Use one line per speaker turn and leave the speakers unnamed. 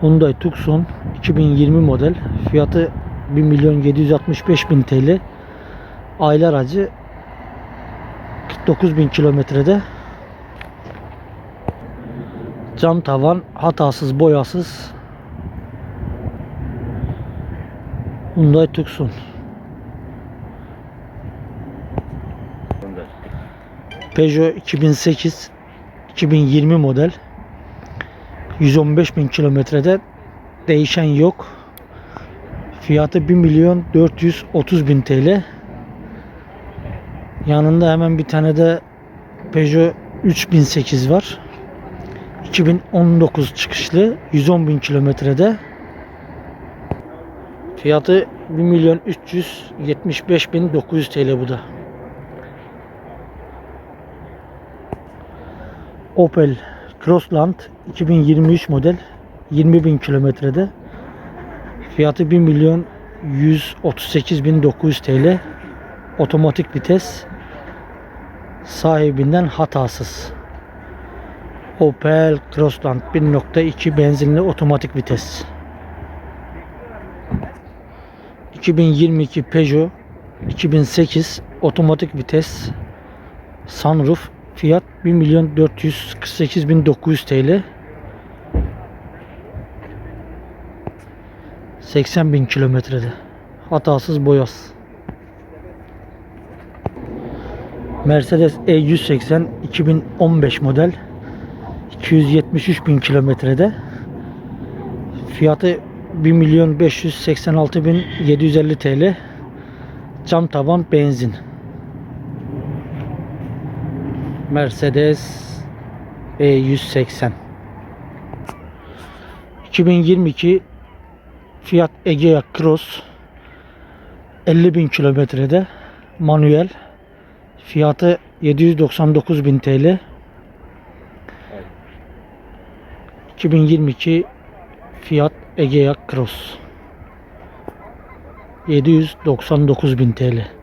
Hyundai Tucson 2020 model. Fiyatı 1 milyon 765 bin TL. Aile aracı 49 bin kilometrede. Cam tavan hatasız boyasız. Hyundai Tucson. Peugeot 2008 2020 model 115 bin kilometrede değişen yok. Fiyatı 1 milyon 430 bin TL. Yanında hemen bir tane de Peugeot 3008 var. 2019 çıkışlı 110 bin kilometrede. Fiyatı 1 milyon 375 bin 900 TL bu da. Opel Crossland 2023 model 20 bin kilometrede. Fiyatı 1 milyon 138 bin 900 TL otomatik vites sahibinden hatasız Opel Crossland 1.2 benzinli otomatik vites. 2022 Peugeot 2008 otomatik vites sunroof Fiyat 1 milyon 448 bin 900 TL. 80 bin kilometrede. Hatasız boyaz. Mercedes E180 2015 model. 273 bin kilometrede. Fiyatı 1 milyon 586 bin 750 TL. Cam tavan benzin. Mercedes E180 2022 Fiat Egea Cross 50 bin kilometrede manuel. Fiyatı 799 bin TL 2022 Fiat Egea Cross 799 bin TL